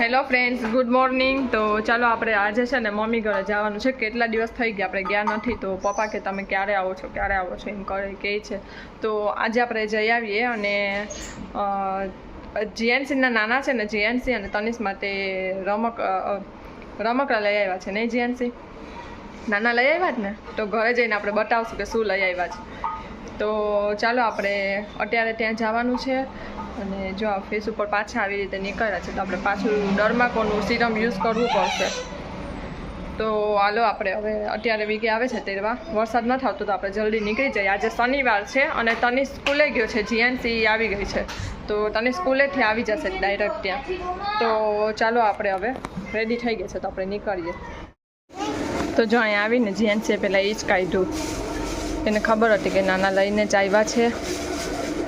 Hello friends good morning તો ચાલો આપણે આજે છે ને મમ્મી ઘરે જવાનું છે. કેટલા દિવસ થઈ ગયા? આપણે ગયા નથી. તો પપ્પા કે તમે ક્યારે આવો છો? ક્યારે આવો છો? એમ કરે કહે છે. તો આજે આપણે જઈ આવીએ અને જીએનસીના નાના છે ને, જીએનસી અને તનિષ માટે રમક રમકડા લઈ આવ્યા છે. નહીં, જીએનસી? નાના લઈ આવ્યા જ ને? તો ઘરે જઈને આપણે બતાવશું કે શું લઈ આવ્યા છે. તો ચાલો આપણે, અત્યારે ત્યાં જવાનું છે. અને જો આ ફેસ ઉપર પાછા આવી રીતે નીકળ્યા છે, તો આપણે પાછું ડરમાકોનું સિરમ યુઝ કરવું પડશે. તો હાલો આપણે હવે અત્યારે વીકે આવે છે તેરવા. વરસાદ ન થતો તો આપણે જલ્દી નીકળી જઈએ. આજે શનિવાર છે અને તની સ્કૂલે ગયો છે જીએનસી આવી ગઈ છે. તો તને સ્કૂલેથી આવી જશે ડાયરેક્ટ ત્યાં. તો ચાલો આપણે હવે રેડી થઈ ગયા છે તો આપણે નીકળીએ. તો જો અહીંયા આવીને જીએનસીએ પહેલાં એ જ કાઢ્યું. એને ખબર હતી કે નાના લઈને જ આવ્યા છે.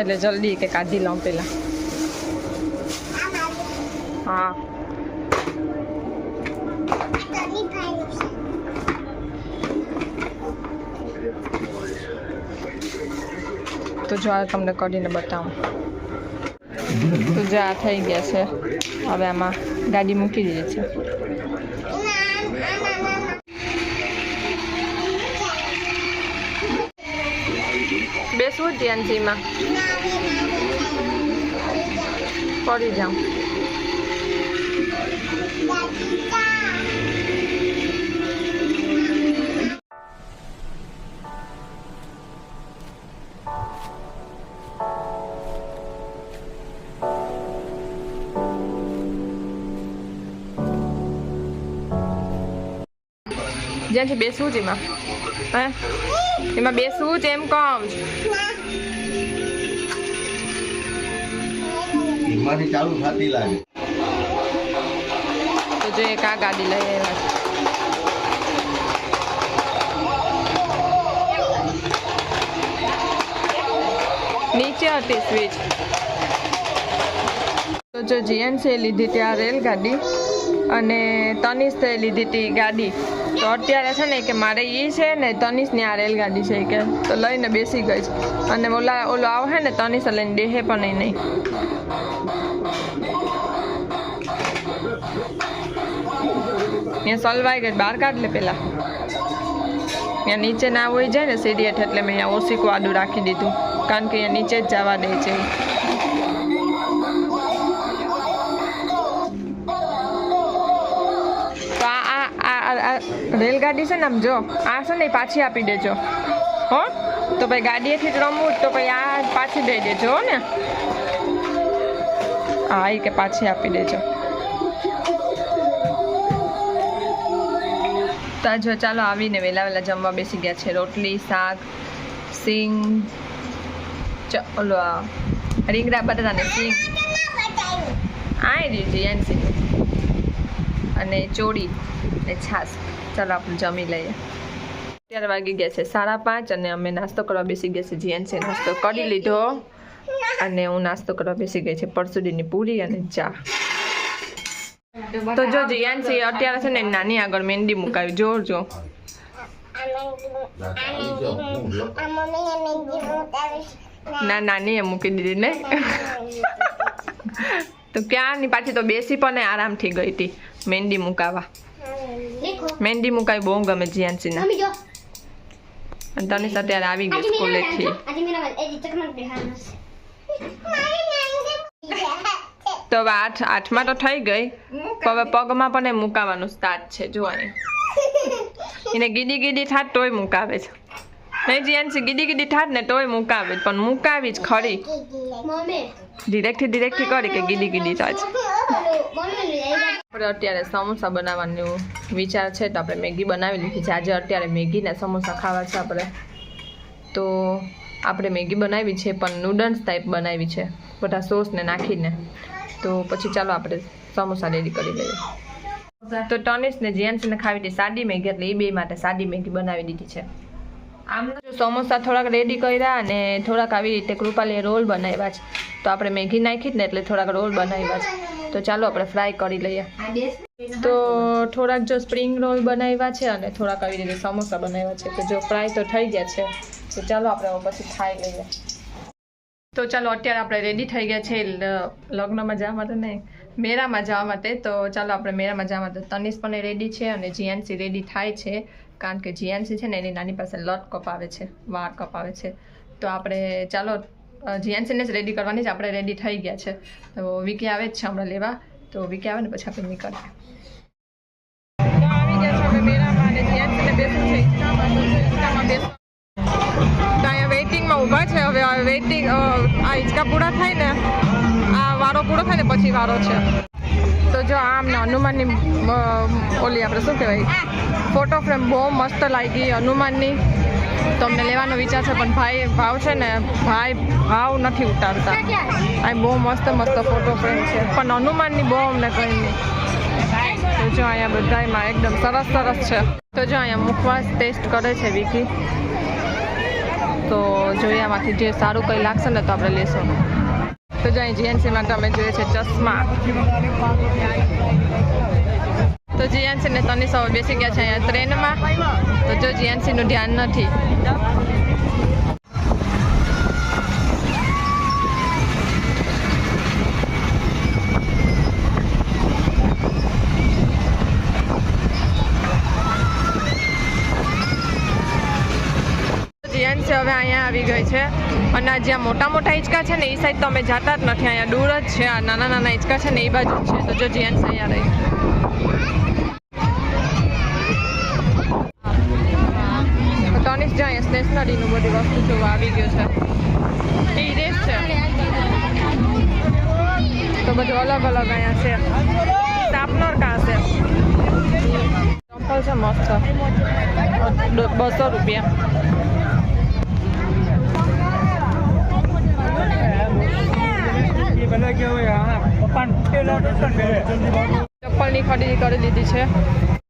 એટલે જલ્દી કે કાઢી લઉં પહેલાં. હા. તો જો આ તમને કરીને બતાવું. તો જો આ થઈ ગયા છે. હવે આમાં ગાડી મૂકી દીધી છે. બેસવું જીએનસીમાં પડી જાઉં. જ્યાંથી બેસવું છે એમાં. હે? એમાં બેસવું જ એમ કહું એમાંથી ચાલુ થતી લાગે. તો જોઈએ એક ગાડી લઈ આવ્યા છે. નીચે હતી સ્વિચ. તો જો જીએનસીએ લીધી ત્યાં રેલગાડી. અને તનિષે લીધી હતી ગાડી. તો અત્યારે છે ને કે મારે એ છે ને તનિષની આ રેલગાડી છે કે તો લઈને બેસી ગઈ છે. અને ઓલા, ઓલો આવે ને તનિષે લઈને દેહે પણ નહીં. અહીંયા સલવાઈ ગઈ, બહાર કાઢ લે પેલા. અહીંયા નીચે ના હોય જાય ને સીડી એટલે મેં અહીંયા ઓસીકું આડું રાખી દીધું. કારણ કે અહીંયા નીચે જ જવા દે છે રેલગાડી છે ને આમ જો આ છે ને પાછી આપી દેજો. હો? તો ભાઈ ગાડીએથી જ રમવું તો ભાઈ આ પાછી દઈ દેજો હો ને. હા એ કે પાછી આપી દેજો. તો જો ચાલો આવીને વહેલા વહેલા જમવા બેસી ગયા છે. રોટલી શાક સિંગ ઓલો આ રીંગણા બટાટા ને સિંગ. આઈ એન એનસી અને ચોળી અને છાશ. ચાલો આપણે જમી લઈએ. અત્યારે વાગી ગયા છે સાડા પાંચ અને અમે નાસ્તો કરવા બેસી ગયા છે જીએનસી નાસ્તો કરી લીધો. અને હું નાસ્તો કરવા બેસી ગઈ છે પરસુડીની પૂરી અને ચા. તો જો જીયાનસી અત્યારે છે ને નાની આગળ મહેંદી મુકાવી. જોર જો. ના નાની એ મૂકી દીધી ને. તો ક્યાંની પાછી તો બેસી પણ આરામથી ગઈ હતી. મહેંદી મુકાવા મહેંદી મુકાવી બહુ ગમે જીયાનસીના અને તને અત્યારે આવી ગઈ સ્કૂલેથી તો હવે આઠ આઠમાં તો થઈ ગઈ હવે પગમાં પણ એ મુકાવાનું સ્ટાર્ટ છે જોવાની એને ગીડી ગીડી થાત તોય મુકાવે છે નહીં જીયાનસી ગીડી ગીડી થાત ને તોય મુકાવે પણ મુકાવી જ ખરી ડિરેક્ટથી ડિરેક્ટથી કરી કે ગીડી ગીડી થાય છે આપણે અત્યારે સમોસા બનાવવાનું વિચાર છે તો આપણે મેગી બનાવી લીધી છે. આજે અત્યારે મેગીને સમોસા ખાવા છે આપણે. તો આપણે મેગી બનાવી છે, પણ નૂડલ્સ ટાઈપ બનાવી છે. બધા સોસને નાખીને. તો પછી ચાલો આપણે સમોસા રેડી કરી લઈએ. તો ટનિશ ને જેન્ટ્સને ખાવી હતી સાદી મેગી, એટલે એ બે માટે સાદી મેગી બનાવી દીધી છે. આમ સમોસા થોડાક રેડી કર્યા અને થોડાક આવી રીતે કૃપાલીએ રોલ બનાવ્યા છે. તો આપણે મેગી નાખી ને એટલે થોડાક રોલ બનાવ્યા છે. તો ચાલો આપણે ફ્રાય કરી લઈએ. તો થોડાક જો સ્પ્રિંગ રોલ બનાવ્યા છે અને થોડાક આવી રીતે સમોસા બનાવ્યા છે. તો જો ફ્રાય તો થઈ ગયા છે. તો ચાલો આપણે પછી ખાઈ લઈએ. તો ચાલો અત્યારે આપણે રેડી થઈ ગયા છે લગ્નમાં જવા માટે નહીં, મેળામાં જવા માટે. તો ચાલો આપણે મેળામાં જવા માટે તનિષ પણ રેડી છે અને જીએનસી રેડી થાય છે. કારણ કે જીએનસી છે ને, એની નાની પાસે લટ કપાવે છે વાળ કપાવે છે. તો આપણે ચાલો જીએનસીને જ રેડી કરવાની જ આપણે રેડી થઈ ગયા છે. તો વીકે આવે જ છે હમણાં લેવા. તો વીકે આવે ને પછી આપણે નીકળીએ. આવી ગયા છે અમે મેળામાં છે અહીંયા વેઇટિંગમાં ઊભા છે, હવે વેઇટિંગ આ હિંચકા પૂરા થાય ને, આ વારો પૂરો થાય ને, પછી વારો છે. તો જો આમ ને હનુમાનની ઓલી આપણે શું કહેવાય, ફોટો ફ્રેમ બહુ મસ્ત લાગી હનુમાનની. તો અમને લેવાનો વિચાર છે, પણ ભાઈ ભાવ છે ને, ભાઈ ભાવ નથી ઉતારતા. આ બહુ મસ્ત મસ્ત ફોટો ફ્રેમ છે. પણ હનુમાનની બહુ અમને કંઈ નહીં. તો જો અહીંયા બધામાં એકદમ સરસ સરસ છે. તો જો અહીંયા મુખવાસ ટેસ્ટ કરે છે વિકી. તો જોઈએ આમાંથી જે સારું કંઈ લાગશે ને તો આપણે લેશું. તો જો અહીં તમે માટે જોઈએ છે ચશ્મા. તો જીએનસી ને તની સૌ બેસી ગયા છે અહીંયા ટ્રેનમાં. તો જો જીએનસી નું ધ્યાન નથી. આવી ગઈ છે. અને આ જ્યાં મોટા મોટા હિંચકા છે ને, એ સાઈડ તો અમે જતા જ નથી. અહીંયા દૂર જ છે. આ નાના નાના હિંચકા છે ને, એ બાજુ છે. તો જો જીએનસી અહીંયા રહી. તનિષ જો અહીંયા સ્ટેશનરીનું બધી વસ્તુ જોવા આવી ગયું છે. તો બધું અલગ અલગ અહીંયા છે. સ્ટાપનર કાં છે. ચંપલ છે મસ્ત. બસો રૂપિયા. ચપ્પલની ખરીદી કરી લીધી છે.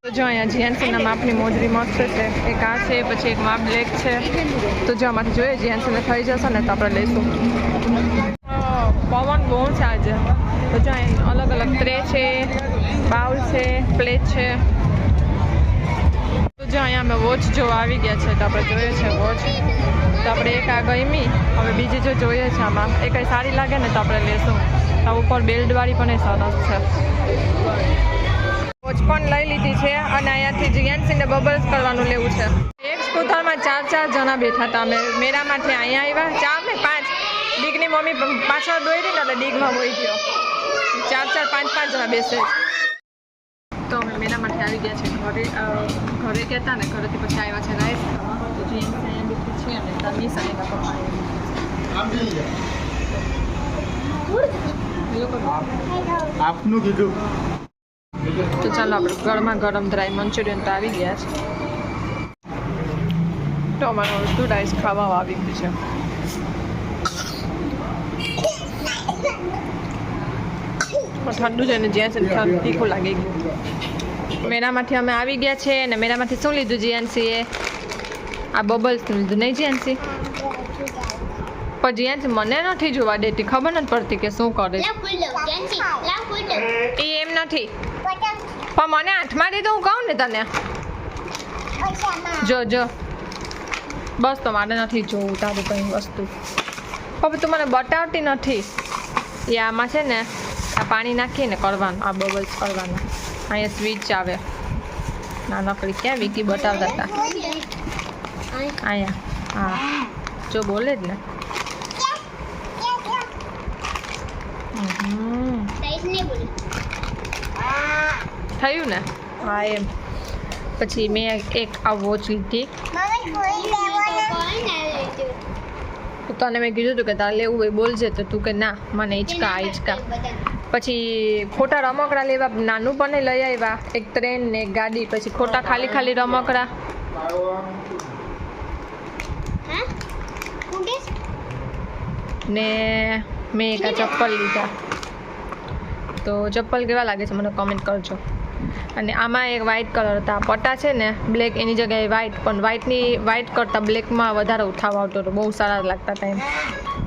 તો જો અહીંયા જીએનસીના માપની મોજરી મસ્ત છે. એક આ છે, પછી એક માપ બ્લેક છે. તો જો આમાંથી જોઈએ જીએનસીને થઈ જશે ને તો આપણે લઈશું. પવન બહુ છે આજે. તો જો અલગ અલગ ટ્રે છે, બાઉલ છે, પ્લેટ છે. તો જો અહીંયા અમે વોચ જો આવી ગયા છે, તો આપણે જોઈએ છે વોચ. તો આપણે એક આ ગમી, હવે બીજી જો જોઈએ છે આમાં. એ કંઈ સારી લાગે ને તો આપણે લેશું આ ઉપર બેલ્ટવાળી પણ સરસ છે. વોચ પણ લઈ લીધી છે અને અહીંયાથી જીએનસીને બબલ્સ કરવાનું લેવું છે. એક સ્કૂટરમાં ચાર ચાર જણા બેઠા હતા. અમે મેરામાંથી અહીંયા આવ્યા. ચાર ને પાંચ. ડીગની મમ્મી પાછળ દોરી ને એટલે ડીગમાં વહી ગયો. ચાર ચાર પાંચ પાંચ જણા બેસે તો અમે મેરામાંથી આવી ગયા છે. ઘરે ઘરે ગયા ને, ઘરેથી પછી આવ્યા છે. રાઈસ ખાવા. અહીંયા બેઠી છે અને તની સાઈના પપ્પા આપનું કીધું. તો ચાલો આપણે ગરમા ગરમ ડ્રાય મંચુરિયન તો આવી ગયા છે. તો અમારું અડધું રાઈસ ખાવા આવી ગયું છે? ઠંડુ છે ને જ્યાં છે તીખું લાગી ગયું. મેળામાંથી અમે આવી ગયા છે અને મેળામાંથી શું લીધું જીએનસીએ આ બબલ્સ લીધું, નહીં જીએનસી પણ જીએનસી મને નથી જોવા દેતી ખબર નથી પડતી કે શું કરે એ એમ નથી. પણ મને હાથમાં દીધો હું કહું ને તને. જો જો. બસ તો મારે નથી જોવું તારું કંઈ વસ્તુ. હવે તું મને બતાવતી નથી. એ આમાં છે ને આ પાણી નાખીને કરવાનું આ બબલ્સ કરવાનું. અહીંયા સ્વિચ આવે. નાનકડી ક્યાં વિકી બતાવતા હતા? અહીંયા. હા. જો બોલે જ ને. થયું ને? હા એમ. પછી મેં એક આ વોચ લીધી. તો તને મેં કીધું હતું કે તારે લેવું હોય બોલજે તો તું કે ના મને હિંચકા હિંચકા પછી ખોટા રમકડા લેવા નાનું પણ લઈ આવ્યા. એક ટ્રેન ને એક ગાડી પછી ખોટા ખાલી ખાલી રમકડા. ને મેં એક આ ચપ્પલ લીધા. તો ચપ્પલ કેવા લાગે છે મને કોમેન્ટ કરજો. અને આમાં એક વ્હાઇટ કલર હતા. પટ્ટા છે ને બ્લેક એની જગ્યાએ વ્હાઇટ પણ વ્હાઇટની વ્હાઇટ કરતાં બ્લેકમાં વધારે ઉઠાવ આવતો હતો. બહુ સારા લાગતા હતા એમ.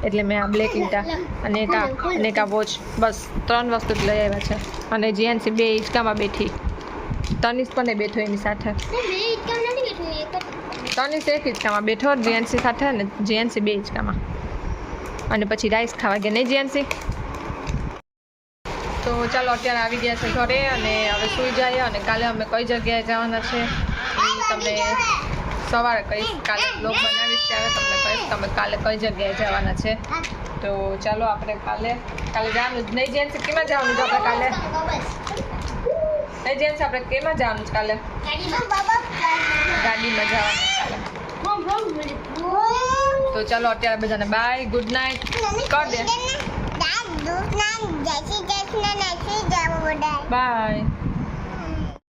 એટલે મેં આ બ્લેક લીધા. અને એક આ અને એક આ વોચ બસ ત્રણ વસ્તુ જ લઈ આવ્યા છે. અને જીએનસી બે હિંચકામાં બેઠી. તનિષ પણ બેઠો એની સાથે. તનિષ એક હિંચકામાં બેઠો જીએનસી સાથે અને જીએનસી બે હિંચકામાં અને પછી રાઈસ ખાવા ગયા. નહીં જીએનસી તો તો ચાલો અત્યારે આવી ગયા છે ઘરે અને હવે સૂઈ જઈએ અને કાલે અમે કઈ જગ્યાએ જવાના છે તમે તમને સવારે કહીશ કાલે બ્લોગ બનાવીશ ત્યારે તમને કહીશ તમે કાલે કઈ જગ્યાએ જવાના છે. તો ચાલો આપણે કાલે કાલે જવાનું જ નહીં જેન્સ કેમાં જવાનું છે આપણે કાલે? નહીં જેન્સ આપણે કેમાં જવાનું છે કાલે? ગાડીમાં જવાનું કાલે. તો ચાલો અત્યારે બધાને બાય ગુડ નાઇટ કર દે. બાય